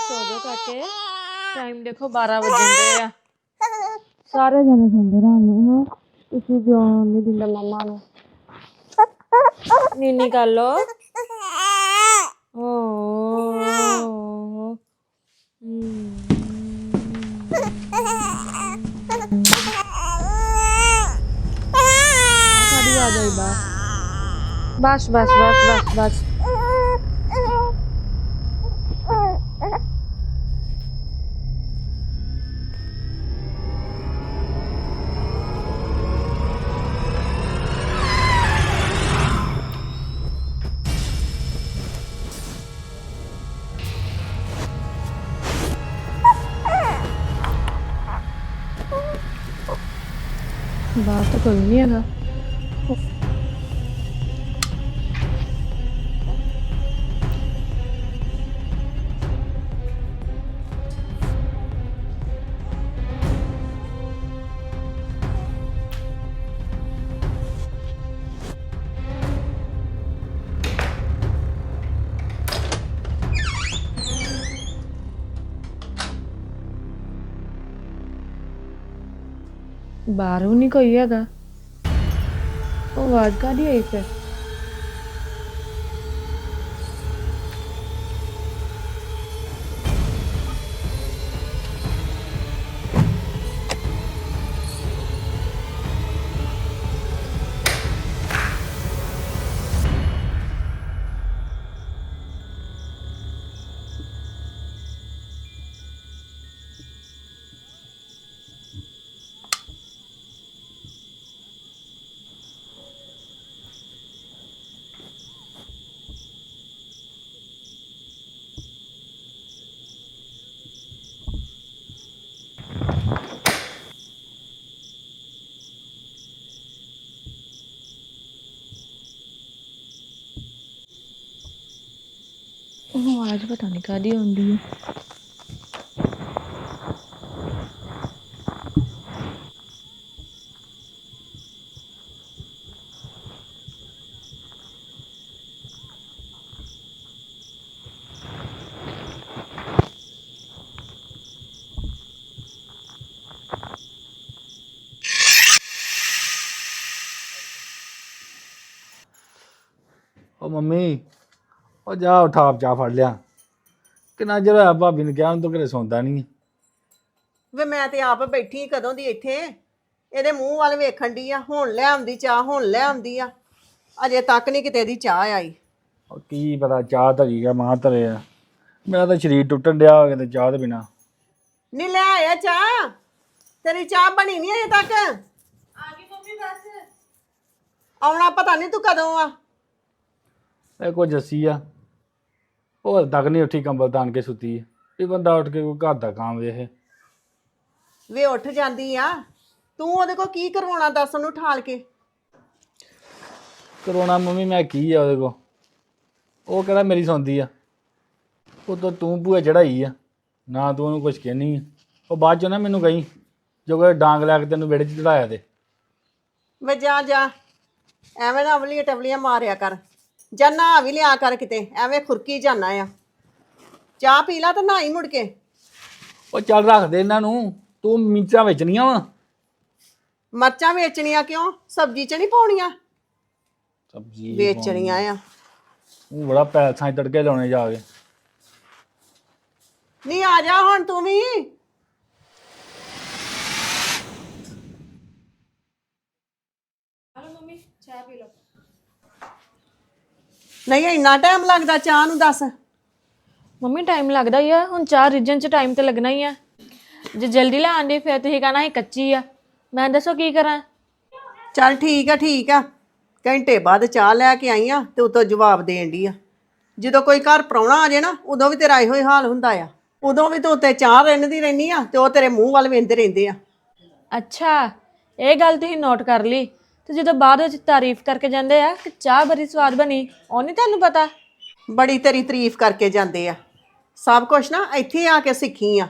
ਸੋ ਜੋ ਕਾਕੇ ਟਾਈਮ ਦੇਖੋ 12 ਵਜੇ ਦੇ ਆ ਸਾਰੇ ਜਣੇ ਸੁਣਦੇ ਰਾਮ ਨੂੰ ਤੁਸੀਂ ਕਿਉਂ ਨਹੀਂ ਦਿੰਦਾ ਮਮਾ ਨੂੰ ਨੀਨੀ ਕਰ ਲੋ ਓ ਬਸ ਬਸ ਬਸ ਬਸ ਬਸ ਬਾਹਰ ਤਾਂ ਕੋਈ ਨਹੀਂ ਹੈਗਾ ਬਾਹਰੋਂ ਨਹੀਂ ਕੋਈ ਹੈਗਾ। ਉਹ ਆਵਾਜ਼ ਕਾਹਦੀ ਆਈ ਫਿਰ? ਉਹ ਆਵਾਜ਼ ਪਤਾ ਨਹੀਂ ਕਾਦੀ ਆਉਂਦੀ ਹੈ ਉਹ ਮੰਮੀ ਉਹ ਜਾ ਉਠਾ ਚਾ ਫੜ ਲਿਆ। ਕਿੰਨਾ ਚਿਰ ਹੋਇਆ ਭਾਬੀ ਨੇ ਕਿਹਾ ਹੁਣ ਤੂੰ ਘਰੇ ਸੌਂਦਾ ਨਹੀਂ ਵੇ ਮੈਂ ਤੇ ਆਪ ਬੈਠੀ ਕਦੋਂ ਦੀ ਇੱਥੇ। ਇਹਦੇ ਮੂੰਹ ਵੱਲ ਵੇਖਣ ਦੀ ਆ ਹੁਣ ਲੈ ਆਉਂਦੀ ਚਾਹ ਹੁਣ ਲੈ ਆਉਂਦੀ ਆ। ਅਜੇ ਤੱਕ ਨਹੀਂ ਕਿਤੇ ਦੀ ਚਾਹ ਆਈ। ਉਹ ਕੀ ਪਤਾ ਚਾਹ ਧਰੀ ਗਿਆ ਮਾਂ ਧਰੇ ਆ। ਮੇਰਾ ਤਾਂ ਸਰੀਰ ਟੁੱਟਣ ਡਿਆ ਹੋ ਗਿਆ ਤੇ ਚਾਹ ਦੇ ਬਿਨਾ। ਨਹੀਂ ਲੈ ਆਇਆ ਚਾਹ। ਤੇਰੀ ਚਾਹ ਬਣੀ ਨਹੀਂ ਅਜੇ ਤੱਕ। ਆ ਗਈ ਮੰਮੀ ਬਸ। ਆਉਣਾ ਪਤਾ ਨਹੀਂ ਤੂੰ ਕਦੋਂ ਆ। ਇਹ ਕੋਈ ਜੱਸੀ ਆ। ਉਹ ਤੱਕ ਨਹੀਂ ਉੱਠੀ ਕੰਬਲ ਤਾਣ ਕੇ ਸੁੱਤੀ ਹੈ ਇਹ ਬੰਦਾ ਉੱਠ ਕੇ ਕੋਈ ਘਰ ਦਾ ਕੰਮ ਵੇਖੇ। ਵੇ ਉੱਠ ਜਾਂਦੀ ਆ। ਤੂੰ ਉਹਦੇ ਕੋ ਕੀ ਕਰਵਾਉਣਾ ਦੱਸ ਉਹਨੂੰ ਠਾਲ ਕੇ? ਕਰੋਨਾ ਮੰਮੀ ਮੈਂ ਕੀ ਆ ਉਹਦੇ ਕੋ ਉਹ ਕਹਿੰਦਾ ਮੇਰੀ ਸੌਂਦੀ ਆ? ਉਹ ਤਾਂ ਤੂੰ ਭੂਆ ਚੜਾਈ ਆ। ਨਾ ਤੂੰ ਉਹਨੂੰ ਕੁਝ ਕਹਿਨੀ ਆ। ਉਹ ਬਾਅਦ ਚੋਂ ਨਾ ਮੈਨੂੰ ਕਹੀ ਜੋ ਕੋਈ ਡਾਂਗ ਲੈ ਕੇ ਤੈਨੂੰ ਵਿਹੜੇ 'ਚ ਚੜਾਇਆ ਤੇ। ਵੇ ਜਾ ਜਾ। ਐਵੇਂ ਨਾ ਅਵਲੀਆਂ ਟਵਲੀਆਂ ਮਾਰਿਆ ਕਰ। ਜਾਂ ਨਹਾ ਵੀ ਲਿਆ ਕਰ ਕਿਤੇ ਐਵੇਂ ਖੁਰਕੀ ਜਾਣਾ ਆ। ਚਾਹ ਪੀ ਲਾ ਤਾਂ ਨਹਾਈ ਮੁੜ ਕੇ। ਉਹ ਚੱਲ ਰੱਖ ਦੇ ਇਹਨਾਂ ਨੂੰ ਤੂੰ ਮਿਰਚਾਂ ਵੇਚਣੀਆਂ ਵਾ। ਮਰਚਾਂ ਵੇਚਣੀਆਂ ਕਿਉਂ? ਸਬਜ਼ੀ ਚ ਨਹੀਂ ਪਾਉਣੀਆਂ? ਸਬਜ਼ੀ ਵੇਚਣੀਆਂ ਆ। ਉਹ ਬੜਾ ਪੈਸਾਂ 'ਚ ਤੜਕੇ ਲਾਉਣੇ ਜਾ ਕੇ। ਨਹੀਂ ਆ ਜਾ ਹੁਣ ਤੂੰ ਵੀ। ਨਹੀਂ ਇੰਨਾ ਟਾਈਮ ਲੱਗਦਾ ਚਾਹ ਨੂੰ ਦੱਸ। ਮੰਮੀ ਟਾਈਮ ਲੱਗਦਾ ਹੀ ਆ। ਹੁਣ ਚਾਰ ਰੀਜਨ ਚ ਟਾਈਮ ਤੇ ਲੱਗਣਾ ਹੀ ਆ। ਜੇ ਜਲਦੀ ਲੈ ਆਂਦੀ ਫਿਰ ਤੁਸੀਂ ਕਹਣਾ ਇਹ ਕੱਚੀ ਆ। ਮੈਂ ਦੱਸੋ ਕੀ ਕਰਾਂ? ਚੱਲ ਠੀਕ ਆ ਠੀਕ ਆ। ਘੰਟੇ ਬਾਅਦ ਚਾਹ ਲੈ ਕੇ ਆਈ ਆ ਤੇ ਉਤੋਂ ਜਵਾਬ ਦੇਣ ਦੀ ਆ। ਜਦੋਂ ਕੋਈ ਘਰ ਪ੍ਰਾਹੁਣਾ ਆ ਜੇ ਨਾ ਉਦੋਂ ਵੀ ਤੇਰਾ ਇਹੋ ਹੀ ਹਾਲ ਹੁੰਦਾ ਆ। ਉਦੋਂ ਵੀ ਤੂੰ ਉੱਤੇ ਚਾਹ ਰਹਿੰਦੀ ਰਹਿਨੀ ਆ ਤੇ ਉਹ ਤੇਰੇ ਮੂੰਹ ਵੱਲ ਵੇਂਦੇ ਰਹਿੰਦੇ ਆ। ਅੱਛਾ ਇਹ ਗੱਲ ਤੁਸੀਂ ਨੋਟ ਕਰ ਲਈ। ਤੇ ਜਦੋਂ ਬਾਅਦ ਵਿੱਚ ਤਾਰੀਫ ਕਰਕੇ ਜਾਂਦੇ ਆ ਕਿ ਚਾਹ ਬੜੀ ਸਵਾਦ ਬਣੀ ਉਹ ਨਹੀਂ ਤੁਹਾਨੂੰ ਪਤਾ? ਬੜੀ ਤੇਰੀ ਤਾਰੀਫ ਕਰਕੇ ਜਾਂਦੇ ਆ। ਸਭ ਕੁਝ ਨਾ ਇੱਥੇ ਆ ਕੇ ਸਿੱਖੀ ਆ।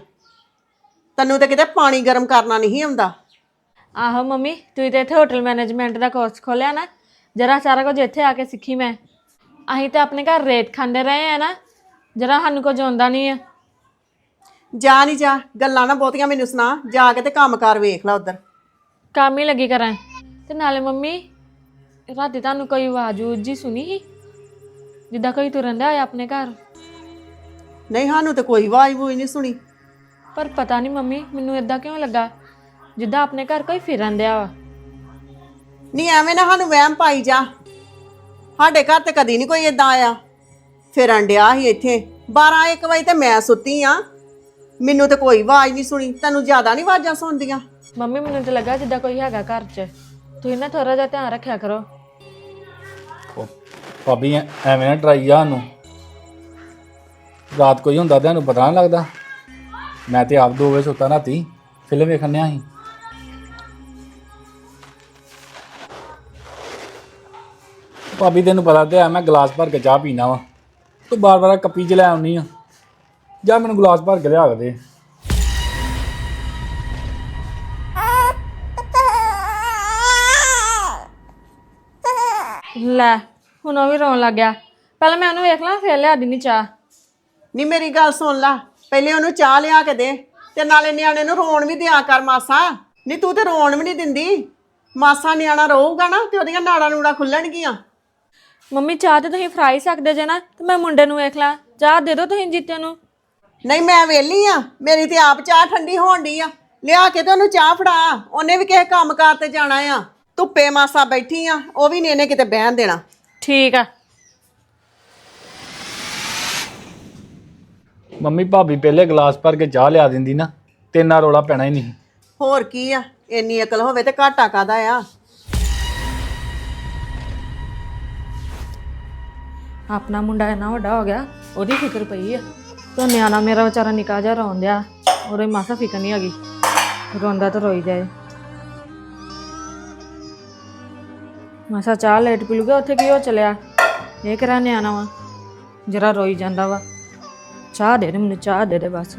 ਤੈਨੂੰ ਤਾਂ ਕਿਤੇ ਪਾਣੀ ਗਰਮ ਕਰਨਾ ਨਹੀਂ ਆਉਂਦਾ। ਆਹੋ ਮੰਮੀ ਤੁਸੀਂ ਤੇ ਇੱਥੇ ਹੋਟਲ ਮੈਨੇਜਮੈਂਟ ਦਾ ਕੋਰਸ ਖੋਲਿਆ ਨਾ ਜਰਾ ਸਾਰਾ ਕੁਝ ਇੱਥੇ ਆ ਕੇ ਸਿੱਖੀ ਮੈਂ। ਅਸੀਂ ਤੇ ਆਪਣੇ ਘਰ ਰੇਤ ਖਾਂਦੇ ਰਹੇ ਆ ਨਾ ਜਰਾ ਸਾਨੂੰ ਕੁਝ ਆਉਂਦਾ ਨਹੀਂ ਆ। ਜਾ ਨਹੀਂ ਜਾ ਗੱਲਾਂ ਨਾ ਬਹੁਤੀਆਂ ਮੈਨੂੰ ਸੁਣਾ ਜਾ ਕੇ ਤੇ ਕੰਮ ਕਾਰ ਵੇਖ ਲੈ ਉਧਰ। ਕੰਮ ਹੀ ਲੱਗੀ ਕਰਾਂ। ਤੇ ਨਾਲੇ ਮੰਮੀ ਰਾਤੀ ਤੁਹਾਨੂੰ ਕੋਈ ਆਵਾਜ਼ ਊਜ ਜੀ ਸੁਣੀ ਸੀ? ਜਿੱਦਾਂ ਕੋਈ ਤੁਰਨ ਹੋਇਆ ਆਪਣੇ ਘਰ? ਨਹੀਂ ਸਾਨੂੰ ਤੇ ਕੋਈ ਆਵਾਜ਼ ਬੂਝ ਨਹੀਂ ਸੁਣੀ। ਪਰ ਪਤਾ ਨਹੀਂ ਮੰਮੀ ਮੈਨੂੰ ਇਦਾਂ ਕਿਉਂ ਲੱਗਾ? ਜਿੱਦਾਂ ਆਪਣੇ ਘਰ ਕੋਈ ਫਿਰਨ ਡਿਆ ਵਾ। ਨਹੀਂ ਐਵੇਂ ਨਾ ਸਾਨੂੰ ਵਹਿਮ ਪਾਈ ਜਾ। ਸਾਡੇ ਘਰ ਤੇ ਕਦੀ ਨਹੀਂ ਕੋਈ ਇਦਾਂ ਆਇਆ। ਫਿਰਨ ਡਿਆ ਸੀ ਇੱਥੇ। 12 1 ਵਜੇ ਤੇ ਮੈਂ ਸੁੱਤੀ ਆ। ਮੈਨੂੰ ਤੇ ਕੋਈ ਆਵਾਜ਼ ਨਹੀਂ ਸੁਣੀ। ਤੈਨੂੰ ਜ਼ਿਆਦਾ ਨਹੀਂ ਆਵਾਜ਼ਾਂ ਸੁਣਦੀਆਂ। ਮੰਮੀ ਮੈਨੂੰ ਤਾਂ ਲੱਗਾ ਜਿੱਦਾਂ ਕੋਈ ਹੈਗਾ ਘਰ 'ਚ। ਤੁਸੀਂ ਨਾ ਥੋੜਾ ਜਿਹਾ ਧਿਆਨ ਰੱਖਿਆ ਕਰੋ। ਉਹ ਭਾਬੀ ਐ- ਐਵੇਂ ਨਾ ਡਰਾਈ ਆ ਨੂੰ ਰਾਤ ਕੋਈ ਹੁੰਦਾ ਤੁਹਾਨੂੰ ਪਤਾ ਨਾ ਲੱਗਦਾ। ਮੈਂ ਤੇ ਆਪ ਦੋ ਵਜੇ ਸੁੱਤਾ ਰਾਤੀ, ਫਿਲਮ ਵੇਖਣ ਡਿਆ ਸੀ। ਭਾਬੀ, ਤੈਨੂੰ ਪਤਾ ਤੇ ਹੈ, ਮੈਂ ਗਲਾਸ ਭਰ ਕੇ ਚਾਹ ਪੀਣਾ ਵਾ। ਤੂੰ ਬਾਰ ਬਾਰ ਕੱਪੀ ਚ ਲੈ ਆਉਣੀ ਆ। ਜਾਂ ਮੈਨੂੰ ਗਲਾਸ ਭਰ ਕੇ ਲਿਆ ਕੇ ਦੇ। ਲੈ ਹੁਣ ਉਹ ਵੀ ਰੋਣ ਲੱਗ ਗਿਆ। ਪਹਿਲਾਂ ਮੈਂ ਉਹਨੂੰ ਵੇਖ ਲਾਂ ਫਿਰ ਲਿਆ ਦਿੰਦੀ ਚਾਹ। ਨਹੀਂ ਮੇਰੀ ਗੱਲ ਸੁਣ ਲੈ। ਪਹਿਲੇ ਉਹਨੂੰ ਚਾਹ ਲਿਆ ਕੇ ਦੇ ਤੇ ਨਾਲੇ ਨਿਆਣੇ ਨੂੰ ਰੋਣ ਵੀ ਦਿਆ ਕਰ ਮਾਸਾ। ਨਹੀਂ ਤੂੰ ਤੇ ਰੋਣ ਵੀ ਨਹੀਂ ਦਿੰਦੀ। ਮਾਸਾ ਨਿਆਣਾ ਰੋਊਗਾ ਨਾ ਤੇ ਉਹਦੀਆਂ ਨਾੜਾਂ ਨੂੜਾਂ ਖੁੱਲਣਗੀਆਂ। ਮੰਮੀ ਚਾਹ ਤੇ ਤੁਸੀਂ ਫਰਾਈ ਸਕਦੇ ਜੇ ਨਾ ਤੇ ਮੈਂ ਮੁੰਡੇ ਨੂੰ ਵੇਖ ਲਾਂ। ਚਾਹ ਦੇ ਦਿਓ ਤੁਸੀਂ ਜੀਤੇ ਨੂੰ। ਨਹੀਂ ਮੈਂ ਵੇਲੀ ਆ। ਮੇਰੀ ਤੇ ਆਪ ਚਾਹ ਠੰਡੀ ਹੋਣ ਡਈ ਆ। ਲਿਆ ਕੇ ਤੇ ਉਹਨੂੰ ਚਾਹ ਫੜਾ। ਉਹਨੇ ਵੀ ਕਿਸੇ ਕੰਮਕਾਰ ਤੇ ਜਾਣਾ ਆ। ਧੁੱਪੇ ਮਾਸਾ ਬੈਠੀ ਆ ਉਹ ਵੀ ਨੀ ਇਹਨੇ ਕਿਤੇ ਬਹਿਣ ਦੇਣਾ। ਠੀਕ ਆ। ਮੰਮੀ ਭਾਬੀ ਪਹਿਲੇ ਗਲਾਸ ਭਰ ਕੇ ਚਾਹ ਲਿਆ ਦਿੰਦੀ ਨਾ ਤੇ ਇੰਨਾ ਰੋਲਾ ਪੈਣਾ ਹੀ ਨਹੀਂ। ਹੋਰ ਕੀ ਆ ਇੰਨੀ ਅਕਲ ਹੋਵੇ ਤੇ ਘਾਟਾ ਕਾਦਾ ਆ? ਆਪਣਾ ਮੁੰਡਾ ਇੰਨਾ ਵੱਡਾ ਹੋ ਗਿਆ ਉਹਦੀ ਫਿਕਰ ਪਈ ਆ। ਤੇ ਨਿਆਣਾ ਮੇਰਾ ਵਿਚਾਰਾ ਨਿਕਾ ਜਾ ਰੋਂਦਿਆ ਉਹਦੇ ਮਾਸਾ ਫਿਕਰ ਨਹੀਂ ਹੈਗੀ ਰੋਂਦਾ ਤਾਂ ਰੋਈ ਜਾਏ। ਮਾਸਾ ਚਾਹ ਲੇਟ ਪੀ ਲੂਗਾ ਉੱਥੇ ਕੀ ਹੋ ਚਲਿਆ? ਇਹ ਕਰਾ ਨਿਆਣਾ ਵਾ? ਜਰਾ ਰੋਈ ਜਾਂਦਾ ਵਾ। ਚਾਹ ਦੇ ਦੇ ਮੈਨੂੰ ਚਾਹ ਦੇ ਦੇ ਬਸ।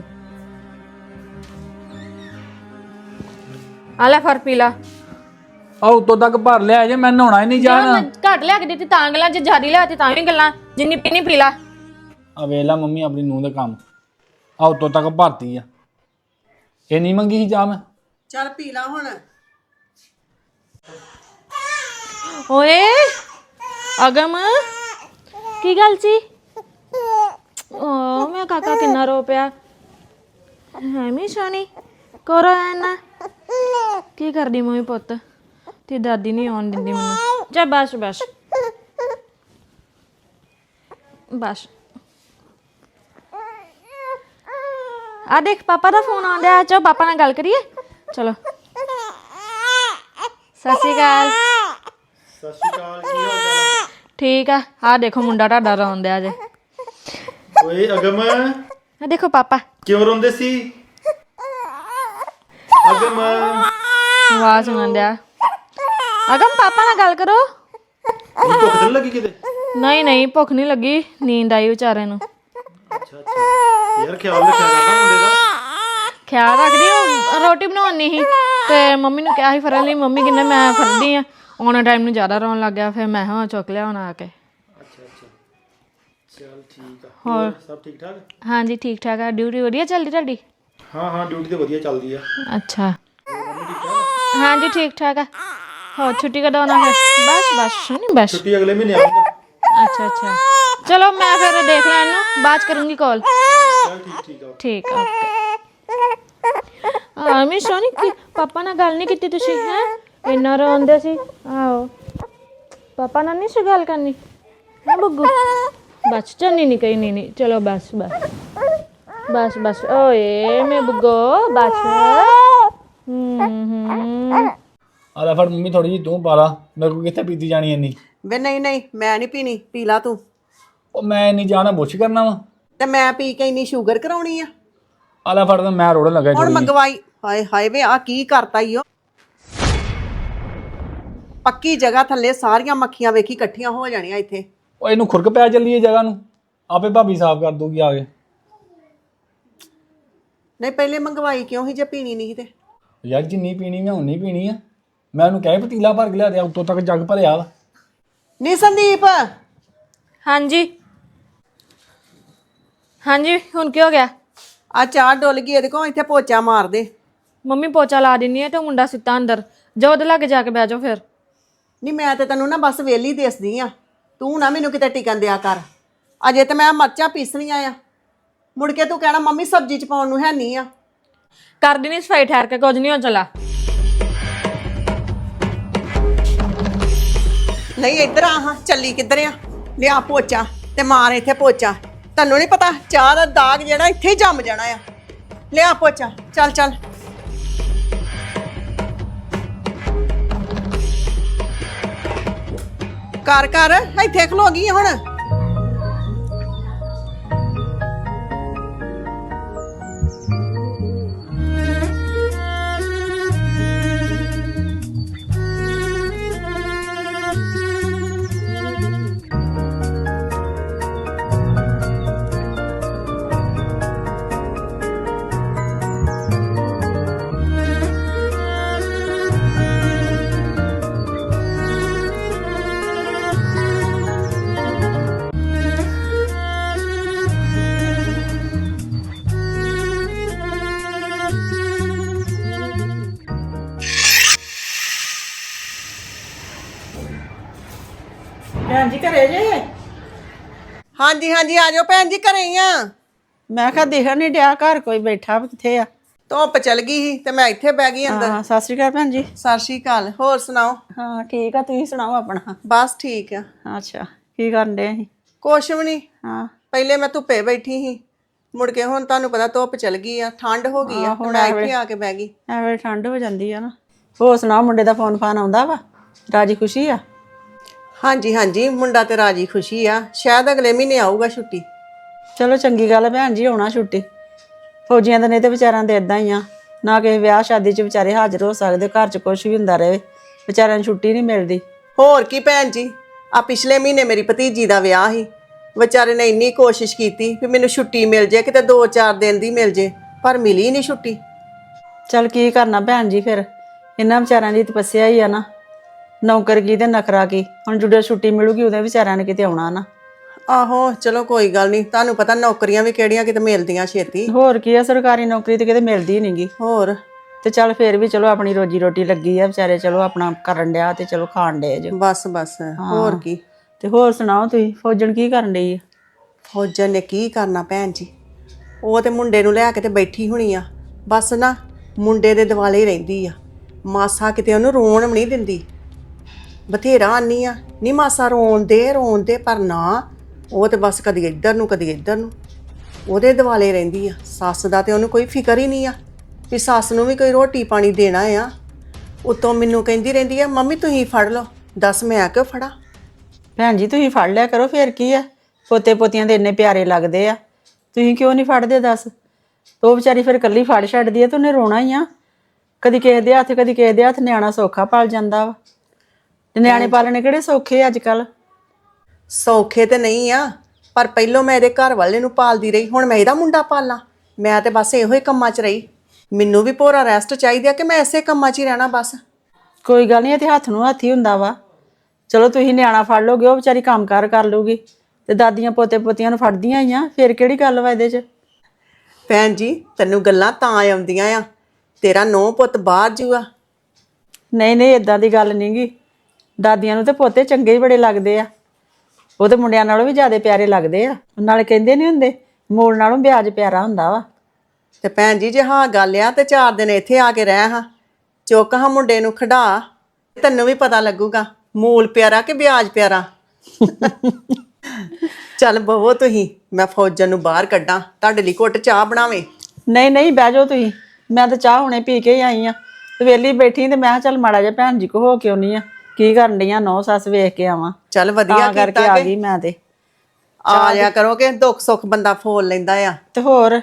ਆ ਲੈ ਫਰ ਪੀ ਲਾ। ਆ ਉਤੋਂ ਤੱਕ ਭਰ ਲਿਆ ਜੇ ਮੈਂ ਨਹਾਉਣਾ ਹੀ ਨਹੀਂ ਜਾਣਾ। ਮੈਂ ਘੱਟ ਲਿਆ ਕੇ ਦਿੱਤੀ ਤਾਂ ਗੱਲਾਂ ਜੇ ਜ਼ਿਆਦੀ ਲਿਆ ਤੇ ਤਾਂ ਵੀ ਗੱਲਾਂ ਜਿੰਨੀ ਪੀਣੀ ਪੀ ਲਾ। ਆ ਵੇਲਾ ਮੰਮੀ ਆਪਣੀ ਨੂੰਹ ਦੇ ਕੰਮ। ਆ ਉਤੋਂ ਤੱਕ ਭਰਤੀ ਆ। ਇਹ ਨਹੀਂ ਮੰਗੀ ਸੀ ਚਾਹ ਮੈਂ? ਚੱਲ ਪੀ ਲਾ ਹੁਣ। ਓਏ, ਅਗਮ, ਕੀ ਗੱਲ ਸੀ? ਓ ਮੈਂ ਕਾਕਾ ਕਿੰਨਾ ਰੋ ਪਿਆ। ਹੈ ਮੀ ਸ਼ਾਨੀ ਐਨਾ। ਕੀ ਕਰਦੀ ਮੰਮੀ ਪੁੱਤ? ਤੇ ਦਾਦੀ ਨਹੀਂ ਆਉਣ ਦਿੰਦੀ ਮੈਨੂੰ। ਜਾ ਬਸ ਬਸ। ਬਸ। ਆ ਦੇਖ, ਪਾਪਾ ਦਾ ਫੋਨ ਆਉਂਦਾ ਚਲੋ ਪਾਪਾ ਨਾਲ ਗੱਲ ਕਰੀਏ। ਚਲੋ। ਸਤਿ ਸ਼੍ਰੀ ਅਕਾਲ। ਠੀਕ ਆ ਆ ਦੇਖੋ ਮੁੰਡਾ ਤੁਹਾਡਾ ਰੋਂਦਿਆ ਜੇ। ਓਏ ਅਗਮ। ਆ ਦੇਖੋ ਪਾਪਾ। ਕਿਉਂ ਰੋਂਦੇ ਸੀ? ਅਗਮ। ਆਵਾਜ਼ ਸੁਣਦਿਆ ਅਗਮ ਪਾਪਾ ਨਾਲ ਗੱਲ ਕਰੋ। ਭੁੱਖ ਤਾਂ ਨੀ ਲੱਗੀ ਕਿਤੇ? ਨਹੀਂ ਨਹੀਂ ਭੁੱਖ ਨਹੀਂ ਲੱਗੀ ਨੀਂਦ ਆਈ ਵਿਚਾਰੇ ਨੂੰ। ਅੱਛਾ ਅੱਛਾ। ਯਾਰ ਖਿਆਲ ਰੱਖਿਆ ਕਰਨਾ ਮੁੰਡੇ ਦਾ। ਖਿਆਲ ਰੱਖਦੀ ਉਹ ਰੋਟੀ ਬਣਾਉਣੀ ਸੀ। ਤੇ ਮੰਮੀ ਨੂੰ ਕਿਹਾ ਸੀ ਫਰਨ ਲਈ ਮੰਮੀ ਕਹਿੰਦੇ ਮੈਂ ਫਰਦੀ ਆ। ਆਉਣ ਟਾਈਮ ਨੂੰ ਜ਼ਿਆਦਾ ਰੋਣ ਲੱਗ ਗਿਆ ਫਿਰ ਮੈਂ ਹਾਂ ਚੁੱਕ ਲਿਆ ਹੁਣ ਆ ਕੇ। ਅੱਛਾ ਅੱਛਾ। ਚਲ ਠੀਕ ਆ। ਹੋਰ? ਸਭ ਠੀਕ ਠਾਕ? ਹਾਂਜੀ ਠੀਕ ਠਾਕ ਆ। ਡਿਊਟੀ ਵਧੀਆ ਚੱਲਦੀ ਤੁਹਾਡੀ? ਹਾਂ ਹਾਂ ਡਿਊਟੀ ਤੇ ਵਧੀਆ ਚੱਲਦੀ ਆ। ਅੱਛਾ। ਹਾਂਜੀ ਠੀਕ ਠਾਕ ਆ। ਹੋ ਛੁੱਟੀ ਕਦੋਂ ਆਉਣਾ ਫਿਰ? ਬਸ ਬਸ ਨਹੀਂ ਬਸ। ਛੁੱਟੀ ਅਗਲੇ ਮਹੀਨੇ ਆਉਂਗਾ ਅੱਛਾ ਅੱਛਾ। ਚਲੋ ਮੈਂ ਫਿਰ ਦੇਖ ਲਾਂ ਇਹਨੂੰ ਬਾਅਦ 'ਚ ਕਰੂੰਗੀ ਕਾਲ ਚਲ ਠੀਕ ਠੀਕ ਆ। ਠੀਕ ਆ ਓਕੇ। ਆ ਮੈਂ ਸੋਨੀ ਕੀ ਪਾਪਾ ਨਾਲ ਗੱਲ ਨਹੀਂ ਕੀਤੀ ਤੁਸੀਂ ਹੈ? ਇੰਨਾ ਰੋਂਦੇ ਸੀ? ਆਓ ਪਾਪਾ ਨਾਲ ਨਹੀਂ ਸੀ ਗੱਲ ਕਰਨੀ? ਹੈ ਬੱਗੂ ਬਸ ਚੰਨੀ ਨਹੀਂ ਕਹੀ ਨਹੀਂ ਨਹੀਂ ਚਲੋ ਬਸ ਬਸ। ਬਸ ਬਸ। ਓਏ ਮੈਂ ਬੱਗੋ ਬਸ। ਹੂੰ ਹੂੰ। ਆ ਲੈ ਫੜ ਮੰਮੀ ਥੋੜੀ ਜੀ ਤੂੰ ਪਾ ਲਾ। ਮੇਰੇ ਕੋਲ ਕਿੱਥੇ ਪੀਤੀ ਜਾਣੀ ਇੰਨੀ? ਵੇ ਨਹੀਂ ਨਹੀਂ ਮੈਂ ਨਹੀਂ ਪੀਣੀ। ਪੀ ਲਾ ਤੂੰ। ਉਹ ਮੈਂ ਇੰਨੀ ਜਾਣਾ ਬੁੱਛ ਕਰਨਾ ਵਾ। ਤੇ ਮੈਂ ਪੀ ਕੇ ਇੰਨੀ ਸ਼ੂਗਰ ਕਰਾਉਣੀ ਆ। ਆ ਲੈ ਫੜ ਮੈਂ ਰੋੜਨ ਲੱਗਾ ਹੁਣ ਮੰਗਵਾਈ। ਹਾਏ ਹਾਏ ਵੇ ਆ ਕੀ ਕਰਤਾ ਈ ਓ? ਪੱਕੀ ਜਗ੍ਹਾ ਥੱਲੇ ਸਾਰੀਆਂ ਮੱਖੀਆਂ ਵੇਖੀ ਇਕੱਠੀਆਂ ਹੋ ਜਾਣੀਆਂ ਇੱਥੇ। ਉਹ ਇਹਨੂੰ ਖੁਰਕ ਪੈ ਚੱਲੀ ਇਹ ਜਗ੍ਹਾ ਨੂੰ। ਆਪੇ ਭਾਬੀ ਸਾਫ਼ ਕਰ ਦੂਗੀ ਆ ਕੇ। ਨਹੀਂ ਪਹਿਲੇ ਮੰਗਵਾਈ ਕਿਉਂ ਸੀ ਜੇ ਪੀਣੀ ਨਹੀਂ ਸੀ ਤੇ? ਯਾਰ ਜਿੰਨੀ ਪੀਣੀ ਮੈਂ ਉਨੀ ਪੀਣੀ ਆ। ਮੈਂ ਉਹਨੂੰ ਕਹਿ ਪਤੀਲਾ ਭਰ ਕੇ ਲਿਆ ਦੇ ਉੱਤੋਂ ਤੱਕ ਜੱਗ ਭਰਿਆ ਵਾ। ਨੀ ਸੰਦੀਪ। ਹਾਂਜੀ। ਹਾਂਜੀ ਹੁਣ ਕੀ ਹੋ ਗਿਆ? ਆ ਚਾਹ ਡੁੱਲ ਗਈ ਇਹਦੇ ਕੋਲ ਇੱਥੇ ਪੋਚਾ ਮਾਰ ਦੇ। ਮੰਮੀ ਪੋਚਾ ਲਾ ਦਿੰਨੀ ਹੈ ਤੇ ਉਹ ਮੁੰਡਾ ਸਿੱਤਾ ਅੰਦਰ। ਜਾ ਉਹਦੇ ਲਾਗੇ ਜਾ ਕੇ ਬਹਿ ਜਾਓ ਫਿਰ। ਨਹੀਂ ਮੈਂ ਤੇ ਤੈਨੂੰ ਨਾ ਬਸ ਵੇਲੀ ਦੇਸਦੀ ਆ। ਤੂੰ ਨਾ ਮੈਨੂੰ ਕਿਤੇ ਟਿਕਣ ਦਿਆ ਕਰ। ਅਜੇ ਤੇ ਮੈਂ ਮਰਚਾਂ ਪੀਸਣੀਆਂ ਆ। ਮੁੜ ਕੇ ਤੂੰ ਕਹਿਣਾ ਮੰਮੀ ਸਬਜ਼ੀ ਚ ਪਾਉਣ ਨੂੰ ਹੈ ਨਹੀਂ ਆ। ਕਰ ਦੇਣੀ ਸਫ਼ਾਈ ਠਹਿਰ ਕੇ ਕੁਝ ਨਹੀਂ ਹੋ ਚਲਾ। ਨਹੀਂ ਇੱਧਰ ਆ ਹਾਂ ਚੱਲੀ ਕਿੱਧਰ ਆ? ਲਿਆ ਪੋਚਾ ਤੇ ਮਾਰ ਇੱਥੇ ਪੋਚਾ। ਤੈਨੂੰ ਨਹੀਂ ਪਤਾ ਚਾਹ ਦਾ ਦਾਗ ਜਿਹੜਾ ਇੱਥੇ ਹੀ ਜੰਮ ਜਾਣਾ ਆ। ਲਿਆ ਪੋਚਾ ਚੱਲ ਚੱਲ। ਘਰ ਘਰ ਇੱਥੇ ਖਲੋ ਗਈ ਆ ਹੁਣ। ਹਾਂਜੀ ਹਾਂਜੀ ਆ ਜਾਓ ਭੈਣ ਜੀ ਘਰੇ ਹੀ ਆ। ਮੈਂ ਕਿਹਾ ਦਿਖਣ ਨਹੀਂ ਡਿਆ ਘਰ ਕੋਈ ਬੈਠਾ ਵਾ, ਕਿੱਥੇ ਆ? ਧੁੱਪ ਚਲ ਗਈ ਸੀ ਤੇ ਮੈਂ ਇੱਥੇ ਬਹਿ ਗਈ ਅੰਦਰ। ਹਾਂ ਸਤਿ ਸ਼੍ਰੀ ਅਕਾਲ ਭੈਣ ਜੀ। ਸਤਿ ਸ਼੍ਰੀ ਅਕਾਲ ਹੋਰ ਸੁਣਾਓ? ਹਾਂ ਠੀਕ ਆ ਤੁਸੀਂ ਸੁਣਾਓ ਆਪਣਾ? ਬਸ ਠੀਕ ਆ। ਅੱਛਾ ਕੀ ਕਰਨ ਡੇ ਅਸੀਂ ਕੁਛ ਵੀ ਨਹੀਂ। ਹਾਂ। ਪਹਿਲੇ ਮੈਂ ਧੁੱਪੇ ਬੈਠੀ ਸੀ। ਮੁੜ ਕੇ ਹੁਣ ਤੁਹਾਨੂੰ ਪਤਾ ਧੁੱਪ ਚਲ ਗਈ ਆ ਠੰਡ ਹੋ ਗਈ ਆ ਹੁਣ ਮੈਂ ਇੱਥੇ ਆ ਕੇ ਬਹਿ ਗਈ। ਐਵੇਂ ਠੰਡ ਹੋ ਜਾਂਦੀ ਆ ਨਾ। ਹੋਰ ਸੁਣਾਓ ਮੁੰਡੇ ਦਾ ਫੋਨ ਫਾਨ ਆਉਂਦਾ ਵਾ? ਰਾਜੀ ਖੁਸ਼ੀ ਆ? ਹਾਂਜੀ ਹਾਂਜੀ ਮੁੰਡਾ ਤੇ ਰਾਜੀ ਖੁਸ਼ੀ ਆ। ਸ਼ਾਇਦ ਅਗਲੇ ਮਹੀਨੇ ਆਊਗਾ ਛੁੱਟੀ। ਚਲੋ ਚੰਗੀ ਗੱਲ ਆ ਭੈਣ ਜੀ ਆਉਣਾ ਛੁੱਟੀ। ਫੌਜੀਆਂ ਦੇ ਨੇ ਤੇ ਵਿਚਾਰਾਂ ਦੇ ਇਦਾਂ ਹੀ ਆ। ਨਾ ਕਿਸੇ ਵਿਆਹ ਸ਼ਾਦੀ 'ਚ ਵਿਚਾਰੇ ਹਾਜ਼ਰ ਹੋ ਸਕਦੇ ਘਰ 'ਚ ਕੁਝ ਵੀ ਹੁੰਦਾ ਰਹੇ। ਵਿਚਾਰਿਆਂ ਨੂੰ ਛੁੱਟੀ ਨਹੀਂ ਮਿਲਦੀ। ਹੋਰ ਕੀ ਭੈਣ ਜੀ ਆ ਪਿਛਲੇ ਮਹੀਨੇ ਮੇਰੀ ਭਤੀਜੀ ਦਾ ਵਿਆਹ ਸੀ। ਵਿਚਾਰੇ ਨੇ ਇੰਨੀ ਕੋਸ਼ਿਸ਼ ਕੀਤੀ ਵੀ ਮੈਨੂੰ ਛੁੱਟੀ ਮਿਲ ਜੇ ਕਿਤੇ 2-4 ਦਿਨ ਦੀ ਮਿਲ ਜੇ ਪਰ ਮਿਲੀ ਨਹੀਂ ਛੁੱਟੀ। ਚਲ ਕੀ ਕਰਨਾ ਭੈਣ ਜੀ ਫਿਰ। ਇਹਨਾਂ ਵਿਚਾਰਿਆਂ ਦੀ ਤਪੱਸਿਆ ਹੀ ਆ ਨਾ। ਨੌਕਰ ਕੀ ਤੇ ਨਖਰਾ ਕੀ? ਹੁਣ ਜਦੋਂ ਛੁੱਟੀ ਮਿਲੂਗੀ ਉਹਦੇ ਵਿਚਾਰਿਆਂ ਨੇ ਕਿਤੇ ਆਉਣਾ ਨਾ। ਆਹੋ ਚਲੋ ਕੋਈ ਗੱਲ ਨਹੀਂ। ਤੁਹਾਨੂੰ ਪਤਾ ਨੌਕਰੀਆਂ ਵੀ ਕਿਹੜੀਆਂ ਕਿਤੇ ਮਿਲਦੀਆਂ ਛੇਤੀ। ਹੋਰ ਕੀ ਆ ਸਰਕਾਰੀ ਨੌਕਰੀ ਤੇ ਕਿਤੇ ਮਿਲਦੀ ਨਹੀਂਗੀ। ਹੋਰ? ਤੇ ਚੱਲ ਫੇਰ ਵੀ ਚਲੋ ਆਪਣੀ ਰੋਜੀ ਰੋਟੀ ਲੱਗੀ ਆ ਵਿਚਾਰੇ ਚਲੋ ਆਪਣਾ ਕਰਨ ਡਿਆ ਤੇ ਚਲੋ ਖਾਣ ਡੇ ਜੋ। ਬਸ ਬਸ। ਹੋਰ ਕੀ? ਤੇ ਹੋਰ ਸੁਣਾਓ ਤੁਸੀਂ ਫੌਜਣ ਕੀ ਕਰਨ ਡਈ ਆ? ਫੌਜਣ ਨੇ ਕੀ ਕਰਨਾ ਭੈਣ ਜੀ? ਉਹ ਤੇ ਮੁੰਡੇ ਨੂੰ ਲੈ ਕੇ ਤੇ ਬੈਠੀ ਹੋਣੀ ਆ। ਬਸ ਨਾ ਮੁੰਡੇ ਦੇ ਦਿਵਾਲੇ ਹੀ ਰਹਿੰਦੀ ਆ। ਮਾਸਾ ਕਿਤੇ ਉਹਨੂੰ ਰੋਣ ਵੀ ਨਹੀਂ ਦਿੰਦੀ। ਬਥੇਰਾ ਆਨੀ ਆ। ਨਹੀਂ ਮਾਸਾ ਰੋਣ ਦੇ ਰੋਣ ਦੇ, ਪਰ ਨਾ। ਉਹ ਤੇ ਬਸ ਕਦੀ ਇੱਧਰ ਨੂੰ, ਕਦੀ ਇੱਧਰ ਨੂੰ। ਉਹਦੇ ਦਿਵਾਲੇ ਰਹਿੰਦੀ ਆ। ਸੱਸ ਦਾ ਤੇ ਉਹਨੂੰ ਕੋਈ ਫਿਕਰ ਹੀ ਨਹੀਂ ਆ ਵੀ ਸੱਸ ਨੂੰ ਵੀ ਕੋਈ ਰੋਟੀ ਪਾਣੀ ਦੇਣਾ ਆ। ਉਤੋਂ ਮੈਨੂੰ ਕਹਿੰਦੀ ਰਹਿੰਦੀ ਆ, ਮੰਮੀ, ਤੁਸੀਂ ਫੜ ਲਓ। ਦੱਸ ਮੈਂ ਕਿਉਂ ਫੜਾ? ਭੈਣ ਜੀ, ਤੁਸੀਂ ਫੜ ਲਿਆ ਕਰੋ, ਫੇਰ ਕੀ ਆ? ਪੋਤੇ ਪੋਤੀਆਂ ਦੇ ਇੰਨੇ ਪਿਆਰੇ ਲੱਗਦੇ ਆ। ਤੁਸੀਂ ਕਿਉਂ ਨਹੀਂ ਫੜਦੇ, ਦੱਸ? ਉਹ ਵਿਚਾਰੀ ਫਿਰ ਇਕੱਲੀ ਫੜ ਛੱਡਦੀ ਆ ਤੇ ਉਹਨੇ ਰੋਣਾ ਹੀ ਆ। ਕਦੀ ਕਿਸੇ ਦੇ ਹੱਥ, ਕਦੀ ਕਿਸੇ ਦੇ ਹੱਥ ਨਿਆਣਾ ਸੌਖਾ ਪਲ ਜਾਂਦਾ ਵਾ। ਤੇ ਨਿਆਣੇ ਪਾਲਣੇ ਕਿਹੜੇ ਸੌਖੇ ਅੱਜ ਕੱਲ ਸੌਖੇ ਤੇ ਨਹੀਂ ਆ ਪਰ ਪਹਿਲੋਂ ਮੈਂ ਇਹਦੇ ਘਰ ਵਾਲੇ ਨੂੰ ਪਾਲਦੀ ਰਹੀ ਹੁਣ ਮੈਂ ਇਹਦਾ ਮੁੰਡਾ ਪਾਲਾਂ। ਮੈਂ ਤੇ ਬਸ ਇਹੋ ਹੀ ਕੰਮਾਂ 'ਚ ਰਹੀ। ਮੈਨੂੰ ਵੀ ਪੂਰਾ ਰੈਸਟ ਚਾਹੀਦੀ ਆ ਕਿ ਮੈਂ ਐਸੇ ਕੰਮਾਂ 'ਚ ਹੀ ਰਹਿਣਾ ਬਸ। ਕੋਈ ਗੱਲ ਨਹੀਂ ਇਹ ਤੇ ਹੱਥ ਨੂੰ ਹੱਥ ਹੀ ਹੁੰਦਾ ਵਾ। ਚਲੋ ਤੁਸੀਂ ਨਿਆਣਾ ਫੜ ਲੋਗੇ ਉਹ ਵਿਚਾਰੀ ਕੰਮਕਾਰ ਕਰ ਲੂਗੀ ਤੇ ਦਾਦੀਆਂ ਪੋਤੇ ਪੋਤੀਆਂ ਨੂੰ ਫੜਦੀਆਂ ਹੀ ਆ ਫੇਰ ਕਿਹੜੀ ਗੱਲ ਵਾ ਇਹਦੇ 'ਚ? ਭੈਣ ਜੀ ਤੈਨੂੰ ਗੱਲਾਂ ਤਾਂ ਆਉਂਦੀਆਂ ਆ। ਤੇਰਾ ਨੌ ਪੁੱਤ ਬਾਹਰ ਜੂਆ। ਨਹੀਂ ਨਹੀਂ ਇਦਾਂ ਦੀ ਗੱਲ ਨਹੀਂਗੀ ਦਾਦੀਆਂ ਨੂੰ ਤੇ ਪੋਤੇ ਚੰਗੇ ਹੀ ਬੜੇ ਲੱਗਦੇ ਆ। ਉਹ ਤੇ ਮੁੰਡਿਆਂ ਨਾਲੋਂ ਵੀ ਜ਼ਿਆਦਾ ਪਿਆਰੇ ਲੱਗਦੇ ਆ। ਨਾਲੇ ਕਹਿੰਦੇ ਨਹੀਂ ਹੁੰਦੇ ਮੋਲ ਨਾਲੋਂ ਵਿਆਜ ਪਿਆਰਾ ਹੁੰਦਾ ਵਾ। ਤੇ ਭੈਣ ਜੀ ਜੇ ਹਾਂ ਗੱਲ ਆ ਤੇ ਚਾਰ ਦਿਨ ਇੱਥੇ ਆ ਕੇ ਰਹਿ ਹਾਂ। ਚੁੱਕ ਹਾਂ ਮੁੰਡੇ ਨੂੰ ਖੜਾ ਤੈਨੂੰ ਵੀ ਪਤਾ ਲੱਗੂਗਾ ਮੂਲ ਪਿਆਰਾ ਕਿ ਵਿਆਜ ਪਿਆਰਾ? ਚੱਲ ਬਵੋ ਤੁਸੀਂ ਮੈਂ ਫੌਜਨ ਨੂੰ ਬਾਹਰ ਕੱਢਾਂ ਤੁਹਾਡੇ ਲਈ ਘੁੱਟ ਚਾਹ ਬਣਾਵੇ? ਨਹੀਂ ਨਹੀਂ ਬਹਿ ਜਾਓ ਤੁਸੀਂ। ਮੈਂ ਤਾਂ ਚਾਹ ਹੁਣੇ ਪੀ ਕੇ ਹੀ ਆਈ ਆ। ਤੇ ਵੇਲੀ ਬੈਠੀ ਤੇ ਮੈਂ ਕਿਹਾ ਚੱਲ ਮਾੜਾ ਜਿਹਾ ਭੈਣ ਜੀ ਕੋ ਹੋ ਕੇ ਆਉਣੀ ਆ। ਕੀ ਕਰਨ ਡੀਆਂ ਨੌ ਸੱਸ ਵੇਖ ਕੇ ਆਵਾਂ। ਚੱਲ ਵਧੀਆ ਤਾਂ ਕਰਕੇ ਕੀਤਾ ਆ ਕਿ? ਗਈ ਮੈਂ ਤੇ। ਆ ਜਾ ਕਰੋ ਕਿ ਦੁੱਖ ਸੁੱਖ ਬੰਦਾ ਫੋਲ ਲੈਂਦਾ ਆ। ਤੇ ਹੋਰ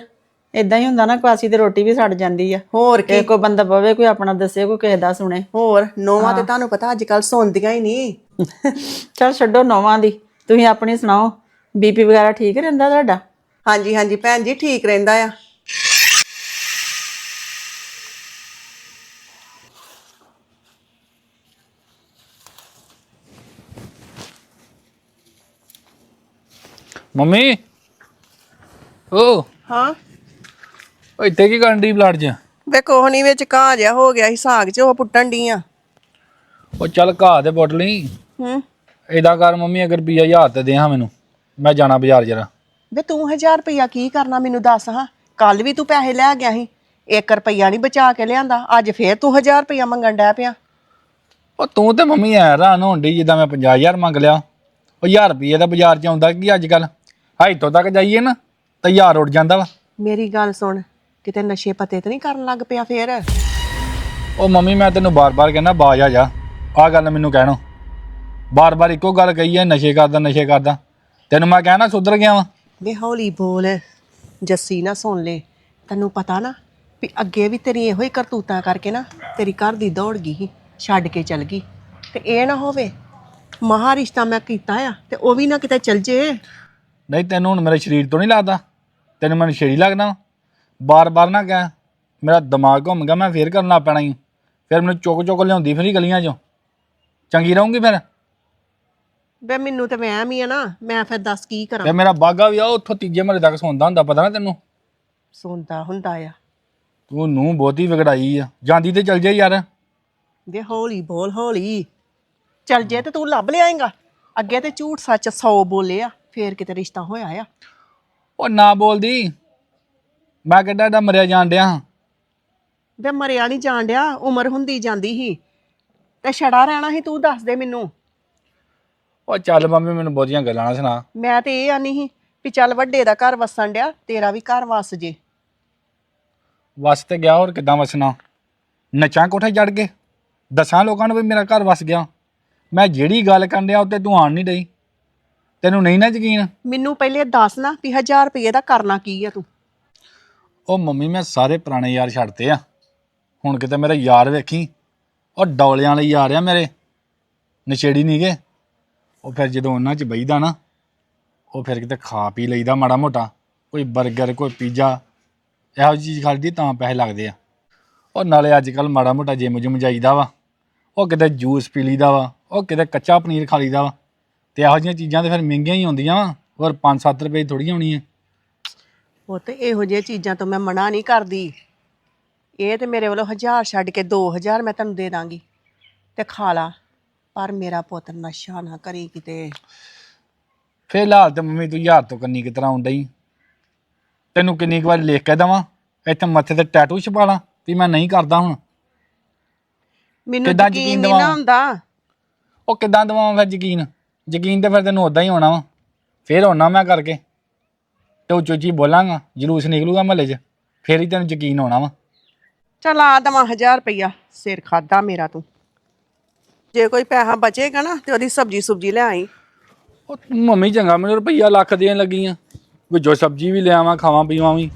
ਇਦਾਂ ਹੀ ਹੁੰਦਾ ਨਾ ਕੁਆਸੀ ਤੇ ਰੋਟੀ ਵੀ ਸੜ ਜਾਂਦੀ ਆ। ਹੋਰ ਕੀ? ਕਿ ਕੋਈ ਬੰਦਾ ਪਵੇ ਕੋਈ ਆਪਣਾ ਦੱਸੇ ਕੋਈ ਕਿਸੇ ਦਾ ਸੁਣੇ। ਹੋਰ ਨੋਵਾਂ ਤੇ ਤੁਹਾਨੂੰ ਪਤਾ ਅੱਜ ਕੱਲ ਸੌਂਦੀਆਂ ਹੀ ਨਹੀਂ। ਚਲ ਛੱਡੋ ਨੌਵਾਂ ਦੀ। ਤੁਸੀਂ ਆਪਣੀ ਸੁਣਾਓ। ਬੀਪੀ ਵਗੈਰਾ ਠੀਕ ਰਹਿੰਦਾ ਤੁਹਾਡਾ? ਹਾਂਜੀ ਹਾਂਜੀ ਭੈਣ ਜੀ ਠੀਕ ਰਹਿੰਦਾ ਆ। ਮੰਮੀ? ਓ। ਹਾਂ। ਓ ਇੱਥੇ ਕੀ ਕਰਨ ਦੀ ਬਲੱਡ 'ਚ ਵੇ ਕੋਹਣੀ ਵਿੱਚ ਘਾਹ ਜਿਹਾ ਹੋ ਗਿਆ ਸੀ ਸਾਗ 'ਚ ਉਹ ਪੁੱਟਣ ਡੀਆਂ ਉਹ ਚੱਲ ਘਾਹ ਪੁੱਟ ਲਈ। ਹੂੰ। ਏਦਾਂ ਕਰ ਮੰਮੀ ਅਗਰ ਰੁਪਈਆ ਹਜ਼ਾਰ ਤੇ ਦੇ ਹਾਂ ਮੈਨੂੰ ਮੈਂ ਜਾਣਾ ਬਾਜ਼ਾਰ ਜਰਾ। ਵੇ ਤੂੰ 1000 ਰੁਪਇਆ ਕੀ ਕਰਨਾ ਮੈਨੂੰ ਦੱਸ ਹਾਂ? ਕੱਲ ਵੀ ਤੂੰ ਪੈਸੇ ਲੈ ਗਿਆ ਸੀ 1 ਰੁਪਇਆ ਨਹੀਂ ਬਚਾ ਕੇ ਲਿਆਂਦਾ ਅੱਜ ਫੇਰ ਤੂੰ 1000 ਰੁਪਇਆ ਮੰਗਣ ਡੈ ਪਿਆ। ਉਹ ਤੂੰ ਤੇ ਮੰਮੀ ਐ ਹੈਰਾਨ ਹੋਣ ਡਈ ਜਿੱਦਾਂ ਮੈਂ 50000 ਮੰਗ ਲਿਆ। ਉਹ 1000 ਰੁਪਈਏ ਦਾ ਬਾਜ਼ਾਰ 'ਚ ਆਉਂਦਾ ਕੀ ਅੱਜ ਕੱਲ ਹਾਈ ਤੋਂ ਤੱਕ ਜਾਈਏ ਨਾ ਤਾਂ 1000 ਉੱਡ ਜਾਂਦਾ ਵਾ। ਮੇਰੀ ਗੱਲ ਸੁਣ ਕਿਤੇ ਨਸ਼ੇ ਪਤੇ ਤੇ ਨਹੀਂ ਕਰਨ ਲੱਗ ਪਿਆ ਫੇਰ? ਉਹ ਮੰਮੀ ਮੈਂ ਤੈਨੂੰ ਬਾਰ-ਬਾਰ ਕਹਿੰਦਾ ਬਾਜ ਆ ਜਾ। ਆਹ ਗੱਲ ਮੈਨੂੰ ਕਹਿਣੋ। ਬਾਰ-ਬਾਰ ਇੱਕੋ ਗੱਲ ਕਹੀ ਐ ਨਸ਼ੇ ਕਰਦਾ ਨਸ਼ੇ ਕਰਦਾ। ਤੈਨੂੰ ਮੈਂ ਕਹਿਣਾ ਸੁਧਰ ਗਿਆ ਵਾਂ। ਵੇ ਹੌਲੀ ਬੋਲ ਜੱਸੀ ਨਾ ਸੁਣ ਲੈ। ਤੈਨੂੰ ਪਤਾ ਨਾ ਵੀ ਅੱਗੇ ਵੀ ਤੇਰੀ ਇਹੋ ਹੀ ਕਰਤੂਤਾਂ ਕਰਕੇ ਨਾ ਤੇਰੀ ਘਰ ਦੀ ਦੌੜ ਗਈ ਸੀ ਛੱਡ ਕੇ ਚਲ ਗਈ। ਤੇ ਇਹ ਨਾ ਹੋਵੇ ਮਹਾ ਰਿਸ਼ਤਾ ਮੈਂ ਕੀਤਾ ਆ ਤੇ ਉਹ ਵੀ ਨਾ ਕਿਤੇ ਚਲ ਜੇ। ਨਹੀਂ ਤੈਨੂੰ ਹੁਣ ਮੇਰੇ ਸਰੀਰ ਤੋਂ ਨਹੀਂ ਲੱਗਦਾ। ਤੈਨੂੰ ਮੈਨੂੰ ਛੇੜੀ ਲੱਗਦਾ। ਬਾਰ-ਬਾਰ ਨਾ ਕਹਿ। ਮੇਰਾ ਦਿਮਾਗ ਘੁੰਮ ਗਿਆ ਮੈਂ ਫੇਰ ਕਰਨ ਪੈਣਾ ਹੀ ਫਿਰ ਮੈਨੂੰ ਚੁੱਕ ਚੁੱਕ ਲਿਆਉਂਦੀ ਫਿਰੀ ਗਲੀਆਂ 'ਚੋਂ। ਚੰਗੀ ਰਹੂੰਗੀ ਫਿਰ? ਵੇ ਮੈਨੂੰ ਤੇ ਵਹਿਮ ਹੀ ਆ ਨਾ। ਮੈਂ ਫਿਰ ਦੱਸ ਕੀ ਤੇ ਕਰਾਂ ਮੇਰਾ ਬਾਗਾ ਵੀ ਆ ਉੱਥੋਂ ਤੀਜੇ ਮਹੱਲੇ ਤੱਕ ਸੌਂਦਾ ਹੁੰਦਾ ਪਤਾ ਨਾ ਤੈਨੂੰ? ਸੁਣਦਾ ਹੁੰਦਾ ਆ। ਤੂੰ ਨੂੰ ਬਹੁਤੀ ਵਿਗੜਾਈ ਆ। ਜਾਂਦੀ ਤੇ ਚਲ ਜਾ ਯਾਰ। ਵੇ ਹੌਲੀ ਬੋਲ ਹੌਲੀ। ਚਲ ਜੇ ਤੇ ਤੂੰ ਲੱਭ ਲਿਆਏਗਾ। ਅੱਗੇ ਤੇ ਝੂਠ ਸੱਚ 100 ਬੋਲੇ ਆ। ਫੇਰ ਕਿਤੇ ਰਿਸ਼ਤਾ ਹੋਇਆ ਆ? ਉਹ ਨਾ ਬੋਲਦੀ। ਮੈਂ ਕਿੱਡਾ ਡਾ ਮਰਿਆ ਜਾਣ ਡਿਆ ਹਾਂ। ਵੇ ਮਰਿਆ ਨਹੀਂ ਜਾਣ ਡਿਆ ਉਮਰ ਹੁੰਦੀ ਜਾਂਦੀ ਸੀ। ਤੇ ਛੜਾ ਰਹਿਣਾ ਸੀ ਤੂੰ ਦੱਸ ਦੇ ਮੈਨੂੰ। ਉਹ ਚੱਲ ਮੰਮੀ ਮੈਨੂੰ ਬਹੁਤੀਆਂ ਗੱਲਾਂ ਨਾ ਸੁਣਾ। ਮੈਂ ਤੇ ਇਹ ਆਨੀ ਸੀ ਵੀ ਚੱਲ ਵੱਡੇ ਦਾ ਘਰ ਵਸਣ ਡਿਆ ਤੇਰਾ ਵੀ ਘਰ ਵਸ ਜੇ। ਵਸ ਤੇ ਗਿਆ ਹੋਰ ਕਿੱਦਾਂ ਵਸਣਾ? ਨਚਾਂ ਕੋਠੇ ਚੜ ਕੇ। ਦੱਸਾਂ ਲੋਕਾਂ ਨੂੰ ਵੀ ਮੇਰਾ ਘਰ ਵਸ ਗਿਆ। ਮੈਂ ਜਿਹੜੀ ਗੱਲ ਕਰਨ ਡਿਆ ਉੱਤੇ ਤੂੰ ਆਣ ਨਹੀਂ ਡਈ। ਤੈਨੂੰ ਨਹੀਂ ਨਾ ਯਕੀਨ? ਮੈਨੂੰ ਪਹਿਲੇ ਦੱਸ ਨਾ ਵੀ 1000 ਰੁਪਏ ਦਾ ਕਰਨਾ ਕੀ ਆ ਤੂੰ। ਉਹ ਮੰਮੀ ਮੈਂ ਸਾਰੇ ਪੁਰਾਣੇ ਯਾਰ ਛੱਡਤੇ ਆ। ਹੁਣ ਕਿਤੇ ਮੇਰੇ ਯਾਰ ਵੇਖੀ। ਉਹ ਡੌਲਿਆਂ ਵਾਲੇ ਯਾਰ ਆ ਮੇਰੇ। ਨਸ਼ੇੜੀ ਨਹੀਂ ਗੇ। ਉਹ ਫਿਰ ਜਦੋਂ ਉਹਨਾਂ 'ਚ ਬਈਦਾ ਨਾ ਉਹ ਫਿਰ ਕਿਤੇ ਖਾ ਪੀ ਲਈਦਾ ਮਾੜਾ ਮੋਟਾ। ਕੋਈ 버ਗਰ ਕੋਈ ਪੀਜ਼ਾ ਇਹੋ ਜਿਹੀ ਚੀਜ਼ ਖਾਦੀ ਤਾਂ ਪੈਸੇ ਲੱਗਦੇ ਆ। ਉਹ ਨਾਲੇ ਅੱਜ ਕੱਲ ਮਾੜਾ ਮੋਟਾ ਜਿਮ ਜੁਮ ਜਾਈਦਾ ਵਾ। ਉਹ ਕਿਤੇ ਜੂਸ ਪੀ ਲਈਦਾ ਵਾ। ਉਹ ਕਿਤੇ ਕੱਚਾ ਪਨੀਰ ਖਾ ਲਈਦਾ ਵਾ। ਤੇ ਇਹੋ ਜਿਹੀਆਂ ਚੀਜ਼ਾਂ ਤੇ ਫਿਰ ਮਹਿੰਗੀਆਂ ਹੀ ਹੁੰਦੀਆਂ ਵਾ ਹੋਰ 5-7 ਰੁਪਏ ਥੋੜੀਆਂ ਹੋਣੀਆਂ ਉਹ ਤੇ ਇਹੋ ਜਿਹੀਆਂ ਚੀਜ਼ਾਂ ਤੋਂ ਮੈਂ ਮਨਾ ਨਹੀਂ ਕਰਦੀ। ਇਹ ਤੇ ਮੇਰੇ ਵੱਲੋਂ 1000 ਛੱਡ ਕੇ 2000 ਮੈਂ ਤੈਨੂੰ ਦੇ ਦਾਂਗੀ ਤੇ ਖਾ ਲਾ ਪਰ ਮੇਰਾ ਪੁੱਤ ਨਸ਼ਾ ਨਾ ਕਰੀ ਕਿਤੇ। ਫਿਲਹਾਲ ਤੇ ਮੰਮੀ ਤੂੰ ਯਾਰ ਤੋਂ ਕੰਨੀ ਕਿਤਰਾ ਆਉਣ ਡਈ? ਤੈਨੂੰ ਕਿੰਨੀ ਕੁ ਵਾਰ ਲਿਖ ਕੇ ਦਵਾਂ? ਇੱਥੇ ਮੱਥੇ ਤੇ ਟੈਟੂ ਛਪਾ ਲਾਂ ਵੀ ਮੈਂ ਨਹੀਂ ਕਰਦਾ ਹੁਣ। ਮੈਨੂੰ ਕਿੱਦਾਂ ਯਕੀਨ ਯਕੀਨ ਨਹੀਂ ਨਾ ਦਿਵਾਵਾਂ? ਹੁੰਦਾ। ਉਹ ਕਿੱਦਾਂ ਦਵਾਂ ਫਿਰ ਯਕੀਨ? ਯਕੀਨ ਤੇ ਫਿਰ ਤੈਨੂੰ ਉਦਾਂ ਹੀ ਹੋਣਾ ਵਾ। ਫੇਰ ਹੋਣਾ ਮੈਂ ਕਰਕੇ। ਤੇ ਉੱਚੀ ਉੱਚੀ ਬੋਲਾਂਗਾ ਜਲੂਸ ਨਿਕਲੂਗਾ ਮਹੱਲੇ 'ਚ। ਫੇਰ ਹੀ ਤੈਨੂੰ ਯਕੀਨ ਹੋਣਾ ਵਾ। ਚਲ ਆ ਦਵਾਂ 1000 ਰੁਪਇਆ ਸਿਰ ਖਾਦਾ ਮੇਰਾ ਤੂੰ। ਜੇ ਕੋਈ ਪੈਸਾ ਬਚੇਗਾ ਨਾ ਤੇ ਉਹਦੀ ਸਬਜੀ ਸੁਬਜੀ ਲੈ ਆਈ। ਉਹ ਮੰਮੀ ਚੰਗਾ ਮੈਨੂੰ ਰੁਪਈਆ ਲੱਖ ਦੇਣ ਲੱਗੀ ਆ ਵਿੱਚੋਂ ਸਬਜ਼ੀ ਵੀ ਲਿਆਵਾਂ ਖਾਵਾਂ ਪੀਵਾਂ ਵੀ।